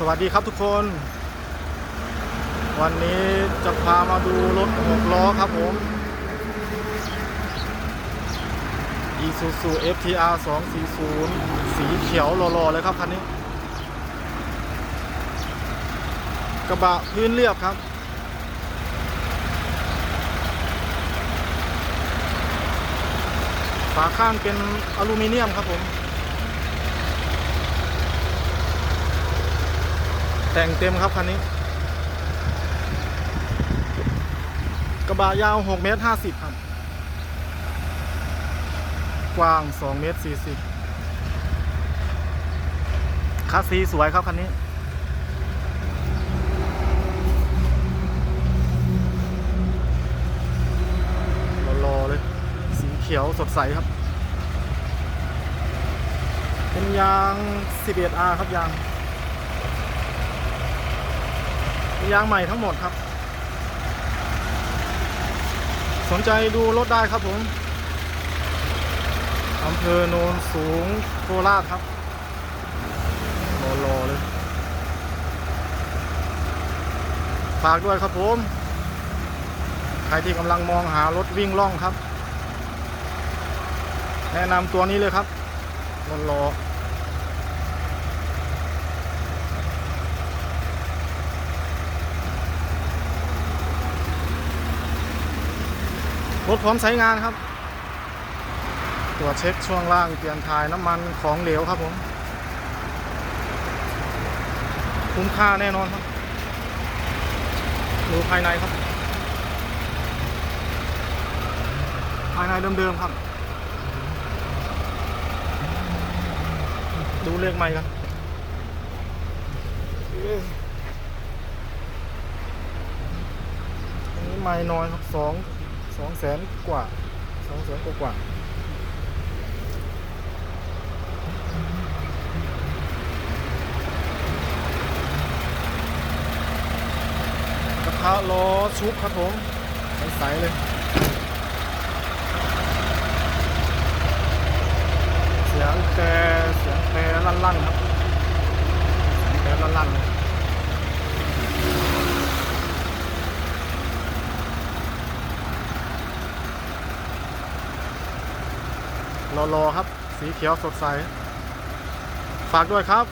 สวัสดีครับทุกคน วันนี้จะพามาดูรถหกล้อครับผม Isuzu FTR 240 สีเขียวหล่อๆเลยครับคันนี้ กระบะพื้นเรียบครับ ฝาข้างเป็นอลูมิเนียมครับผม แต่งเต็มครับคันนี้ กระบะยาว6เมตร50 ครับ กว้าง2เมตร40คัสซีสวยครับคันนี้รอๆเลย สีเขียวสดใสครับ เป็นยาง 11R ครับยาง เป็น ยางใหม่ทั้งหมดครับ สนใจดูรถได้ครับผมอำเภอโนนสูงโคราชครับรอๆเลยฝากด้วยครับผม ใครที่กำลังมองหารถวิ่งล่องครับ แนะนำตัวนี้เลยครับรถรอ รถพร้อมใช้งานครับ ตรวจเช็คช่วงล่างเปลี่ยนถ่ายน้ำมันของเหลวครับผม คุ้มค่าแน่นอนครับ ดูภายในครับ ภายในเดิมๆครับ ดูเลขใหม่กันอันนี้ไม่น้อยครับสอง สองแสนกว่าสองแสนกว่ากว่าระทะล้อชุบครับผม ใสๆเลย เสียงแต่เสียงแต่ลั่นๆครับเสียงแต่ลั่นๆเลย รอๆครับ สีเขียวสดใส ฝากด้วยครับ